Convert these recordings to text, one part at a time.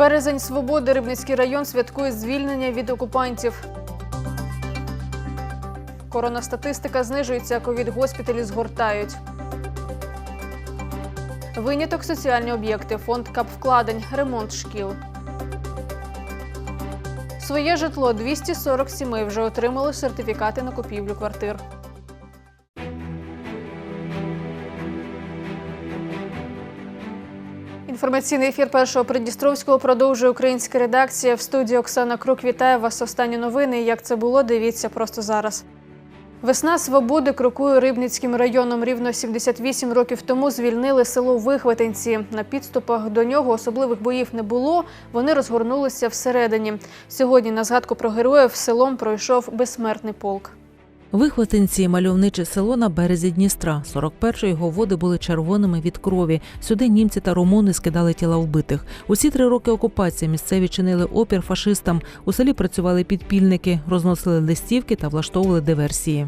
Березень свободи Рибницький район святкує звільнення від окупантів. Коронастатистика знижується, ковід-госпіталі згортають. Виняток соціальні об'єкти, фонд капвкладень, ремонт шкіл. Своє житло 240 сімей вже отримали сертифікати на купівлю квартир. Інформаційний ефір першого Придністровського продовжує українська редакція. В студії Оксана Крук вітає вас. Останні новини. Як це було, дивіться просто зараз. Весна свободи крокує Рибницьким районом. Рівно 78 років тому звільнили село Вихватинці. На підступах до нього особливих боїв не було. Вони розгорнулися всередині. Сьогодні на згадку про героїв селом пройшов безсмертний полк. Вихватинці – мальовниче село на березі Дністра. 41-го його води були червоними від крові. Сюди німці та румуни скидали тіла вбитих. Усі три роки окупації місцеві чинили опір фашистам. У селі працювали підпільники, розносили листівки та влаштовували диверсії.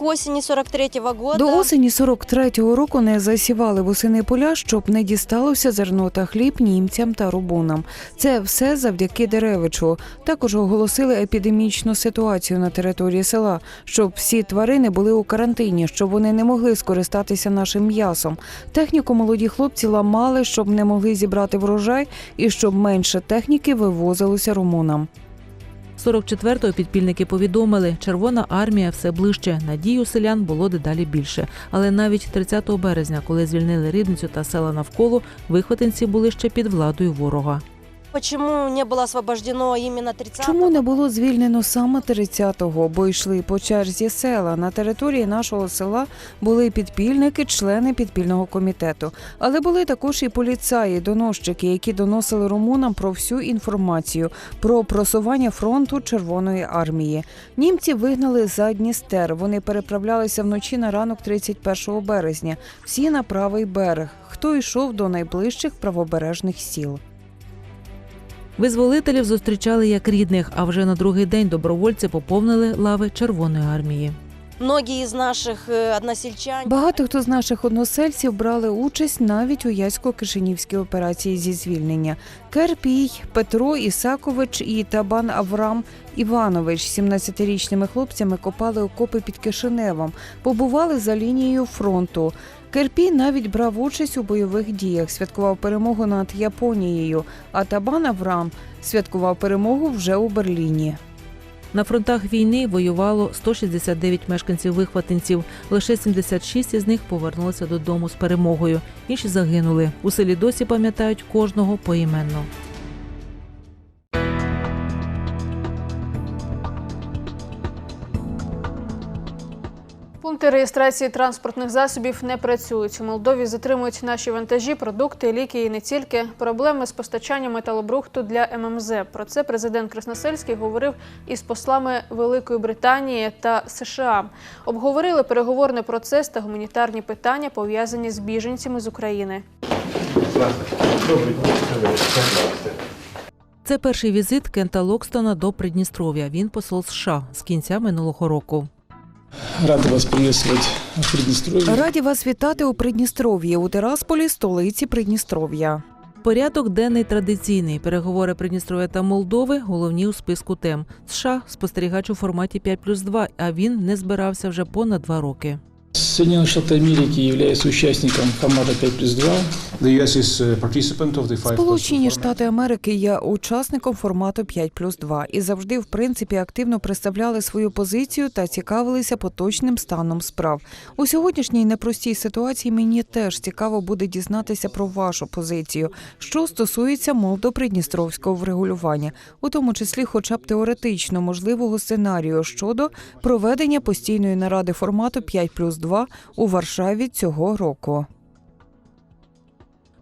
К осени 43-го года До осені 43-го року не засівали восени поля, щоб не дісталося зерно та хліб німцям та рубунам. Це все завдяки Деревичу. Також оголосили епідемічну ситуацію на території села, щоб всі тварини були у карантині, щоб вони не могли скористатися нашим м'ясом. Техніку молоді хлопці ламали, щоб не могли зібрати врожай і щоб менше техніки вивозилося румунам. 44-го підпільники повідомили, Червона армія все ближче. Надій у селян було дедалі більше. Але навіть 30 березня, коли звільнили Рибницю та села навколо, вихватинці були ще під владою ворога. Почему не было освобождено именно 30 Чому не було звільнено саме 30-го, бо йшли по черзі села. На території нашого села були підпільники, члени підпільного комітету. Але були також і поліцаї, доносчики, які доносили румунам про всю інформацію про просування фронту Червоної армії. Німці вигнали за Дністер. Вони переправлялися вночі на ранок 31 березня. Всі на правий берег. Хто йшов до найближчих правобережних сіл. Визволителів зустрічали як рідних, а вже на другий день добровольці поповнили лави Червоної армії. Многие из наших э, односельчан Багато хто з наших односельців брали участь навіть у Ясько-Кишинівській операції зі звільнення. Керпій, Петро Ісакович і Табан Аврам Іванович з 17-річними хлопцями копали окопи під Кишиневом, побували за лінією фронту. Керпій навіть брав участь у бойових діях, святкував перемогу над Японією, а Табан Аврам святкував перемогу вже у Берліні. На фронтах війни воювало 169 мешканців вихватинців. Лише 76 із них повернулися додому з перемогою. Інші загинули. У селі досі пам'ятають кожного поіменно. Пункти реєстрації транспортних засобів не працюють. У Молдові затримують наші вантажі, продукти, ліки і не тільки. Проблеми з постачанням металобрухту для ММЗ. Про це президент Красносельський говорив із послами Великої Британії та США. Обговорили переговорний процес та гуманітарні питання, пов'язані з біженцями з України. Це перший візит Кента Локстона до Придністров'я. Він посол США з кінця минулого року. Рад вас приветствовать в Придністров'ї. Раді вас вітати у Придністров'ї у Тирасполі, столиці Придністров'я. Порядок денний традиційний. Переговори Придністров'я та Молдови головні у списку тем. США спостерігач у форматі 5 плюс 2, а він не збирався вже понад два роки. Соединенные Штаты Америки являются участником формата 5 плюс 2. The US is a participant of the five Сполучені Штати Америки є учасником формату 5 плюс 2 і завжди, в принципі, активно представляли свою позицію та цікавилися поточним станом справ. У сьогоднішній непростій ситуації мені теж цікаво буде дізнатися про вашу позицію, що стосується молдо-придністровського врегулювання, у тому числі, хоча б теоретично можливого сценарію щодо проведення постійної наради формату 5 плюс 2 у Варшаві цього року.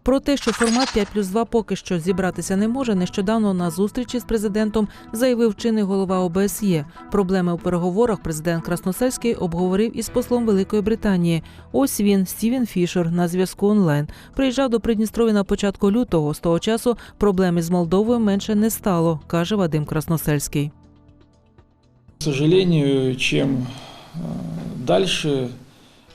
Про те, що формат 5 плюс 2 поки що зібратися не може, нещодавно на зустрічі з президентом заявив чинний голова ОБСЄ. Проблеми у переговорах президент Красносельський обговорив із послом Великої Британії. Ось він, Стівен Фішер, на зв'язку онлайн. Приїжджав до Придністров'я на початку лютого. З того часу проблем із Молдовою менше не стало, каже Вадим Красносельський. К сожалению, чем э, дальше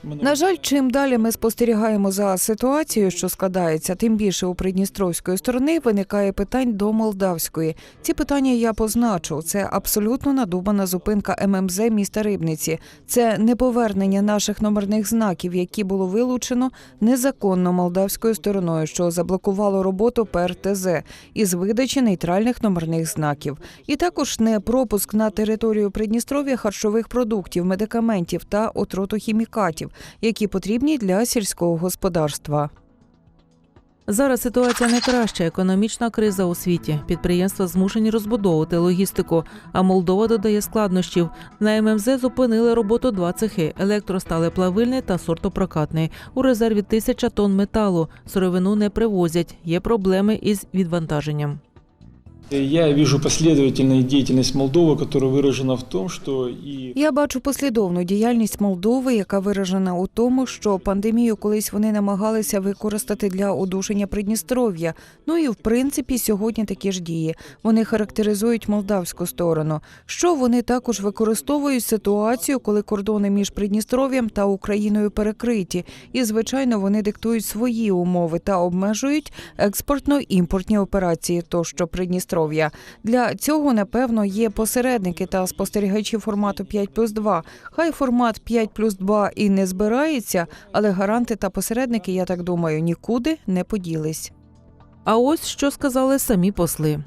На жаль, чим далі ми спостерігаємо за ситуацією, що складається, тим більше у придністровської сторони виникає питань до молдавської. Ці питання я позначу. Це абсолютно надумана зупинка ММЗ міста Рибниці. Це неповернення наших номерних знаків, які було вилучено незаконно молдавською стороною, що заблокувало роботу ПРТЗ із видачі нейтральних номерних знаків, і також не пропуск на територію Придністров'я харчових продуктів, медикаментів та отрутохімікатів, які потрібні для сільського господарства. Зараз ситуація не краща. Економічна криза у світі. Підприємства змушені розбудовувати логістику. А Молдова додає складнощів. На ММЗ зупинили роботу два цехи: електросталеплавильний та сортопрокатний. У резерві тисяча тонн металу. Сировину не привозять. Є проблеми із відвантаженням. Я вижу последовательную деятельность Молдовы, которая выражена в том, что и Я бачу послідовну діяльність Молдови, яка виражена у тому, що пандемію колись вони намагалися використати для удушення Придністров'я. Ну і в принципі сьогодні такі ж дії. Вони характеризують молдавську сторону. Що вони також використовують ситуацію, коли кордони між Придністров'ям та Україною перекриті, і звичайно вони диктують свої умови та обмежують експортно-імпортні операції, тощо Придністров'я. Для цього напевно є посередники та спостерігачі формату 5 плюс 2. Хай формат 5 плюс 2 і не збирається, але гаранти та посередники, я так думаю, нікуди не поділись. А ось що сказали самі посли.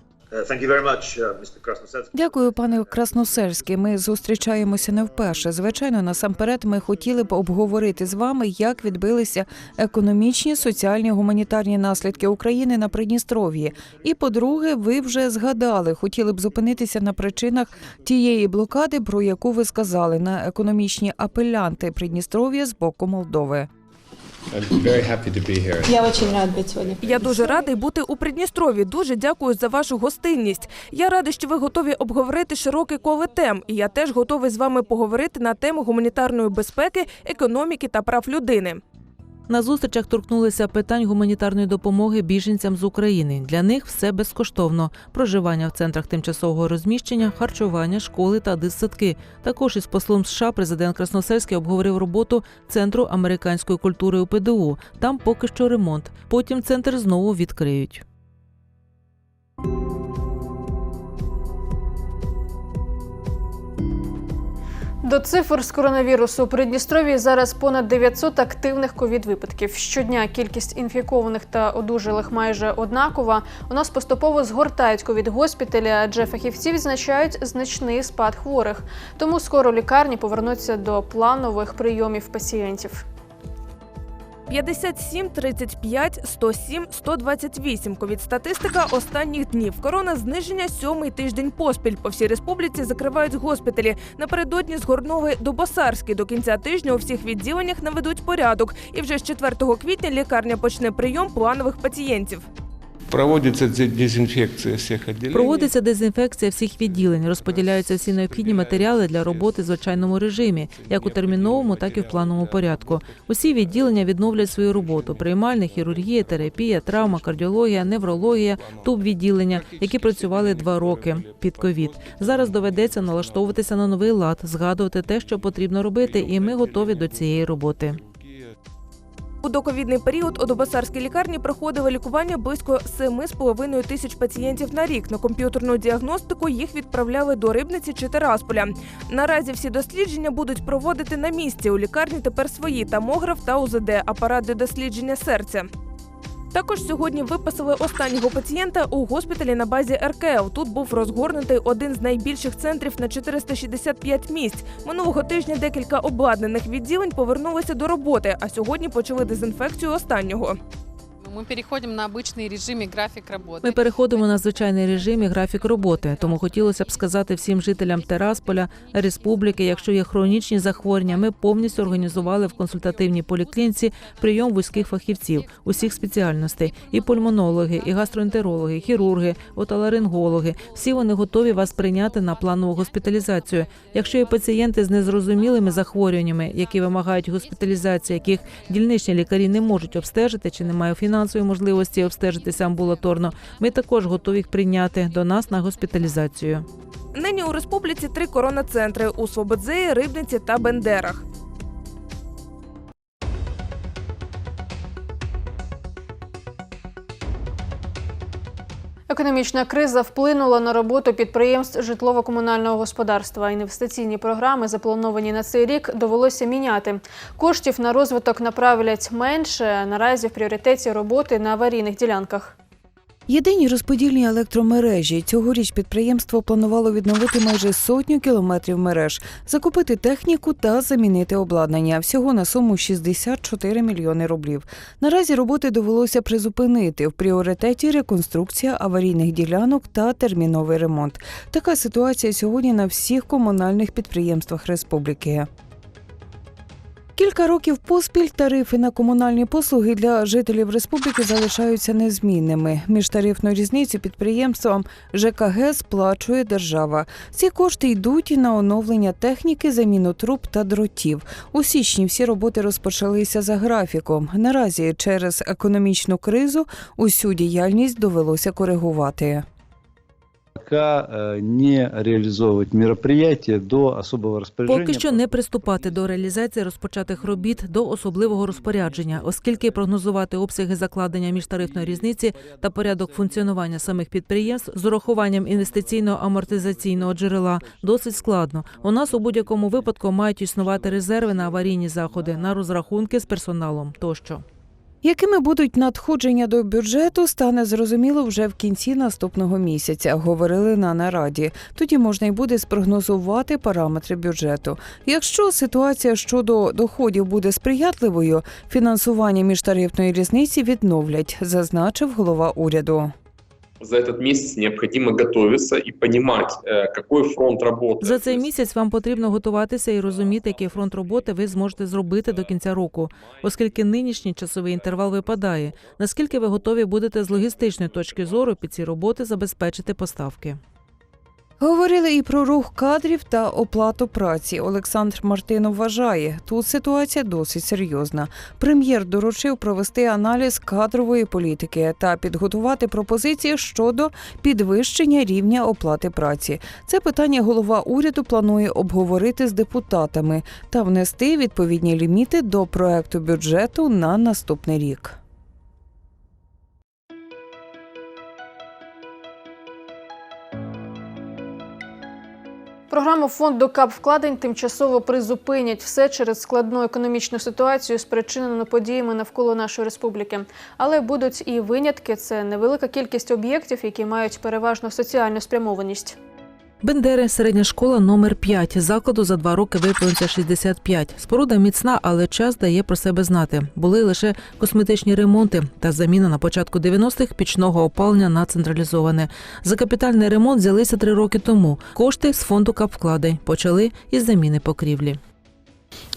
Mr. Krasnodębski. Дякую, пане Красносельський. Ми зустрічаємося не вперше. Звичайно, насамперед, ми хотіли б обговорити з вами, як відбилися економічні, соціальні, гуманітарні наслідки України на Придністров'ї. І по-друге, ви вже згадали, хотіли б зупинитися на причинах тієї блокади, про яку ви сказали, на економічні апелянти Придністров'я з боку Молдови. Я очень рад. Я дуже радий бути у Придністрові. Дуже дякую за вашу гостинність. Я радий, що ви готові обговорити широкий коле тем. І я теж готовий з вами поговорити на тему гуманітарної безпеки, економіки та прав людини. На зустрічах торкнулися питань гуманітарної допомоги біженцям з України. Для них все безкоштовно: проживання в центрах тимчасового розміщення, харчування, школи та дитсадки. Також із послом США президент Красносельський обговорив роботу центру американської культури у ПДУ. Там поки що ремонт. Потім центр знову відкриють. До цифр з коронавірусу у Придністрові зараз понад 900 активних ковід-випадків. Щодня кількість інфікованих та одужалих майже однакова. У нас поступово згортають ковід-госпіталі, адже фахівці відзначають значний спад хворих. Тому скоро лікарні повернуться до планових прийомів пацієнтів. 57, 35, 107, 128. Ковід статистика останніх днів. Корона зниження сьомий тиждень поспіль. По всій республіці закривають госпіталі. Напередодні з Горнови до Босарської до кінця тижня у всіх відділеннях наведуть порядок. І вже з 4 квітня лікарня почне прийом планових пацієнтів. Проводится де- дезинфекция всех отделений. Проводиться дезінфекція всіх відділень, розподіляються всі необхідні матеріали для роботи в звичайному режимі, як у терміновому, так і в плановому порядку. Усі відділення відновлять свою роботу: приймальна, хірургія, терапія, травма, кардіологія, неврологія, туб відділення, які працювали два роки під ковід. Зараз доведеться налаштовуватися на новий лад, згадувати те, що потрібно робити, і ми готові до цієї роботи. У доковідний період у Добосарській лікарні проходило лікування близько 7,5 тисяч пацієнтів на рік. На комп'ютерну діагностику їх відправляли до Рибниці чи Терасполя. Наразі всі дослідження будуть проводити на місці. У лікарні тепер свої томограф та УЗД, апарат для дослідження серця. Також сьогодні виписали останнього пацієнта у госпіталі на базі РКЛ. Тут був розгорнутий один з найбільших центрів на 465 місць. Минулого тижня декілька обладнаних відділень повернулися до роботи, а сьогодні почали дезінфекцію останнього. Мы переходим на обычный режим и график работы. Ми переходимо на звичайний режим і графік роботи. Тому хотілося б сказати всім жителям Терасполя, республіки, якщо є хронічні захворювання, ми повністю організували в консультативній поліклініці прийом вузьких фахівців усіх спеціальностей: і пульмонологи, і гастроентерологи, і хірурги, отоларингологи. Всі вони готові вас прийняти на планову госпіталізацію. Якщо є пацієнти з незрозумілими захворюваннями, які вимагають госпіталізації, яких дільничні лікарі не можуть обстежити чи немає фінансової можливості обстежитися амбулаторно, ми також готові їх прийняти до нас на госпіталізацію. Нині у республіці три коронацентри у Свободзеї, Рибниці та Бендерах. Економічна криза вплинула на роботу підприємств житлово-комунального господарства. Інвестиційні програми, заплановані на цей рік, довелося міняти. Коштів на розвиток направлять менше. Наразі в пріоритеті роботи на аварійних ділянках. Єдині розподільні електромережі. Цьогоріч підприємство планувало відновити майже сотню кілометрів мереж, закупити техніку та замінити обладнання. Всього на суму 64 мільйони рублів. Наразі роботи довелося призупинити. В пріоритеті реконструкція аварійних ділянок та терміновий ремонт. Така ситуація сьогодні на всіх комунальних підприємствах республіки. Кілька років поспіль тарифи на комунальні послуги для жителів республіки залишаються незмінними. Міжтарифну різницю підприємствам ЖКГ сплачує держава. Ці кошти йдуть і на оновлення техніки, заміну труб та дротів. У січні всі роботи розпочалися за графіком. Наразі через економічну кризу усю діяльність довелося коригувати. Пока э, не реализовывать мероприятия до особого распоряжения. Поки що не приступати до реалізації розпочатих робіт до особливого розпорядження, оскільки прогнозувати обсяги закладення міжтарифної різниці та порядок функціонування самих підприємств з урахуванням інвестиційно-амортизаційного джерела досить складно. У нас у будь-якому випадку мають існувати резерви на аварійні заходи, на розрахунки з персоналом тощо. Якими будуть надходження до бюджету, стане зрозуміло вже в кінці наступного місяця, говорили на нараді. Тоді можна й буде спрогнозувати параметри бюджету. Якщо ситуація щодо доходів буде сприятливою, фінансування міжтарифної різниці відновлять, зазначив голова уряду За этот месяц необходимо готовиться и понимать, э, какой фронт работы. За цей місяць вам потрібно готуватися і розуміти, який фронт роботи ви зможете зробити до кінця року, оскільки нинішній часовий інтервал випадає. Наскільки ви готові будете з логістичної точки зору під ці роботи забезпечити поставки? Говорили і про рух кадрів та оплату праці. Олександр Мартинов вважає, тут ситуація досить серйозна. Прем'єр доручив провести аналіз кадрової політики та підготувати пропозиції щодо підвищення рівня оплати праці. Це питання голова уряду планує обговорити з депутатами та внести відповідні ліміти до проекту бюджету на наступний рік. Програму фонду КАП вкладень тимчасово призупинять все через складну економічну ситуацію, спричинену подіями навколо нашої республіки. Але будуть і винятки це невелика кількість об'єктів, які мають переважно соціальну спрямованість. Бендери, середня школа номер 5. Закладу за два роки виповниться 65. Споруда міцна, але час дає про себе знати. Були лише косметичні ремонти та заміна на початку 90-х пічного опалення на централізоване. За капітальний ремонт взялися три роки тому. Кошти з фонду капвкладень почали із заміни покрівлі.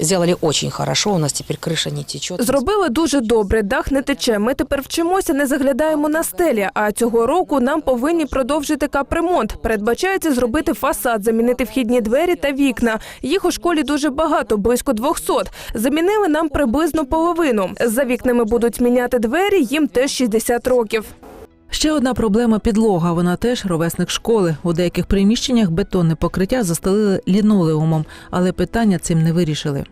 Сделали очень хорошо, у нас теперь крыша не течет. Зробили дуже добре, дах не тече. Ми тепер вчимося, не заглядаємо на стелі. А цього року нам повинні продовжити капремонт. Передбачається зробити фасад, замінити вхідні двері та вікна. Їх у школі дуже багато, близько 200. Замінили нам приблизно половину. За вікнами будуть міняти двері, їм теж 60 років. Ще одна проблема підлога. Вона теж ровесник школи. У деяких приміщеннях бетонне покриття застелили лінолеумом, але питання цим не вирішили.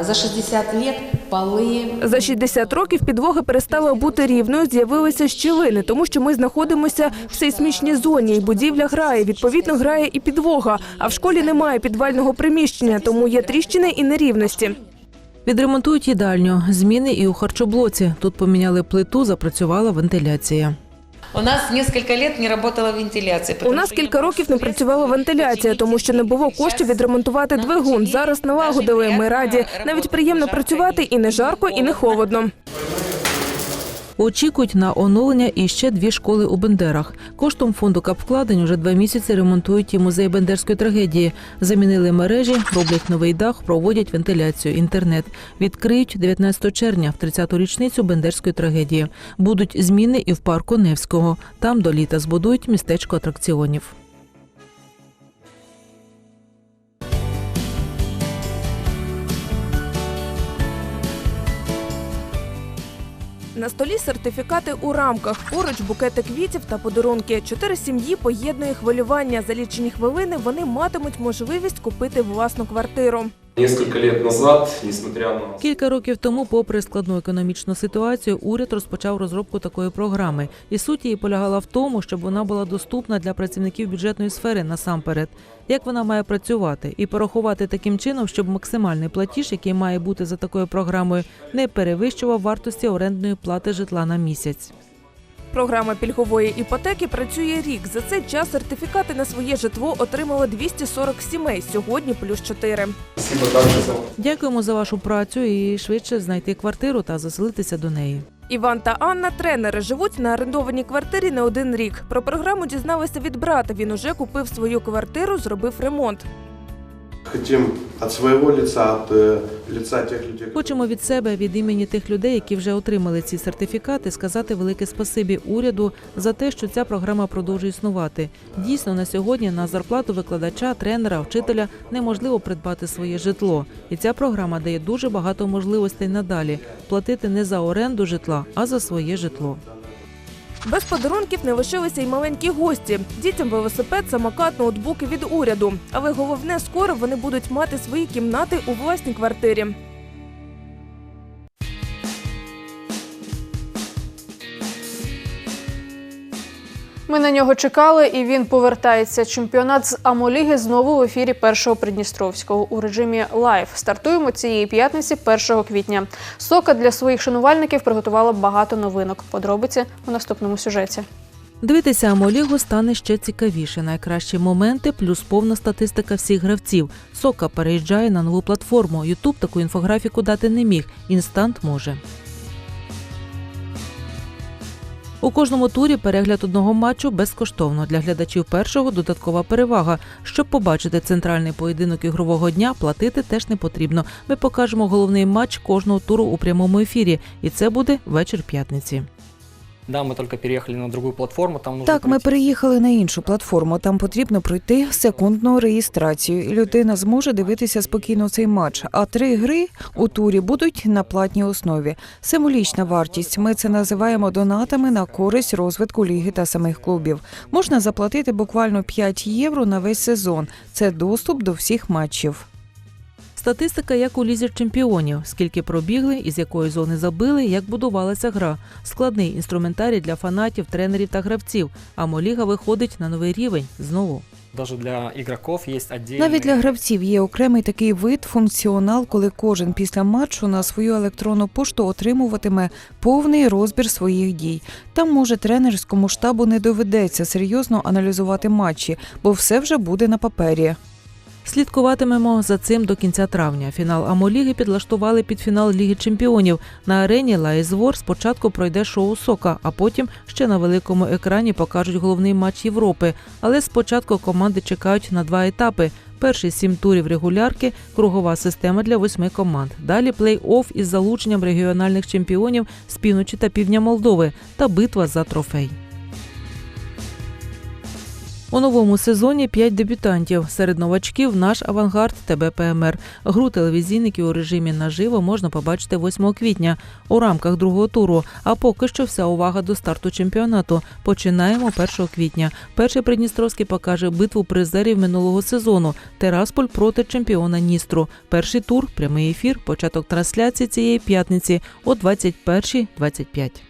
За 60 лет полы... За 60 років підлога перестала бути рівною, з'явилися щілини, тому що ми знаходимося в сейсмічній зоні, і будівля грає. Відповідно, грає і підлога. А в школі немає підвального приміщення, тому є тріщини і нерівності. Відремонтують їдальню, зміни і у харчоблоці. Тут поміняли плиту, запрацювала вентиляція. У нас кілька літ не працювала вентиляція. У нас кілька років не працювала вентиляція, тому що не було коштів відремонтувати двигун. Зараз налагодили. Ми раді. Навіть приємно працювати і не жарко, і не холодно. Очікують на оновлення і ще дві школи у Бендерах. Коштом фонду капвкладень уже два місяці ремонтують і музей бендерської трагедії. Замінили мережі, роблять новий дах, проводять вентиляцію, інтернет. Відкриють 19 червня, в 30-ту річницю бендерської трагедії. Будуть зміни і в парку Невського. Там до літа збудують містечко атракціонів. На столі сертифікати у рамках, поруч букети квітів та подарунки. Чотири сім'ї поєднує хвилювання. За лічені хвилини вони матимуть можливість купити власну квартиру. Кілька років тому, попри складну економічну ситуацію, уряд розпочав розробку такої програми, і суть її полягала в тому, щоб вона була доступна для працівників бюджетної сфери насамперед. Як вона має працювати і порахувати таким чином, щоб максимальний платіж, який має бути за такою програмою, не перевищував вартості орендної плати житла на місяць. Програма пільгової іпотеки працює рік. За цей час сертифікати на своє житло отримали 240 сімей. Сьогодні плюс 4. спасибо также за Дякуємо за вашу працю і швидше знайти квартиру та заселитися до неї. Іван та Анна тренери живуть на орендованій квартирі не один рік. Про програму дізналися від брата. Він уже купив свою квартиру, зробив ремонт. Хотим от своего лица, от э, лица тех людей, Хочемо від себе, від імені тих людей, які вже отримали ці сертифікати, сказати велике спасибі уряду за те, що ця програма продовжує існувати. Дійсно, на сьогодні на зарплату викладача, тренера, вчителя неможливо придбати своє житло, і ця програма дає дуже багато можливостей надалі платити не за оренду житла, а за своє житло. Без подарунків не лишилися й маленькі гості. Дітям велосипед, самокат, ноутбуки від уряду. Але головне, скоро вони будуть мати свої кімнати у власній квартирі. Ми на нього чекали, і він повертається. Чемпіонат з Амоліги знову в ефірі першого Придністровського у режимі лайв. Стартуємо цієї п'ятниці, 1 квітня. Сока для своїх шанувальників приготувала багато новинок. Подробиці у наступному сюжеті. Дивитися Амолігу стане ще цікавіше. Найкращі моменти плюс повна статистика всіх гравців. Сока переїжджає на нову платформу. Ютуб таку інфографіку дати не міг. Інстант може. У кожному турі перегляд одного матчу безкоштовно. Для глядачів першого додаткова перевага. Щоб побачити центральний поєдинок ігрового дня, платити теж не потрібно. Ми покажемо головний матч кожного туру у прямому ефірі, і це буде вечір п'ятниці. Да, мы только переехали на другую платформу, там Так, ми переїхали на іншу платформу. Там потрібно пройти секундну реєстрацію, і людина зможе дивитися спокійно цей матч. А три гри у турі будуть на платній основі. Символічна вартість. Ми це називаємо донатами на користь розвитку ліги та самих клубів. Можна заплатити буквально 5 євро на весь сезон. Це доступ до всіх матчів. Статистика як у лізі чемпіонів, скільки пробігли, із якої зони забили, як будувалася гра. Складний інструментарій для фанатів, тренерів та гравців. А Моліга виходить на новий рівень знову. Навіть для гравців є окремий такий вид функціонал, коли кожен після матчу на свою електронну пошту отримуватиме повний розбір своїх дій. Там може тренерському штабу не доведеться серйозно аналізувати матчі, бо все вже буде на папері. Слідкуватимемо за цим до кінця травня. Фінал Амоліги підлаштували під фінал Ліги Чемпіонів. На арені Лаїзвор спочатку пройде шоу Сока, а потім ще на великому екрані покажуть головний матч Європи. Але спочатку команди чекають на два етапи. Перший сім турів регулярки, кругова система для восьми команд. Далі плей-офф із залученням регіональних чемпіонів з півночі та півдня Молдови та битва за трофей. У новому сезоні п'ять дебютантів. Серед новачків наш авангард ТБПМР. Гру телевізійників у режимі наживо можна побачити 8 квітня у рамках другого туру. А поки що вся увага до старту чемпіонату. Починаємо 1 квітня. Перший Придністровський покаже битву призерів минулого сезону. Терасполь проти чемпіона Ністру. Перший тур, прямий ефір, початок трансляції цієї п'ятниці о 21.25.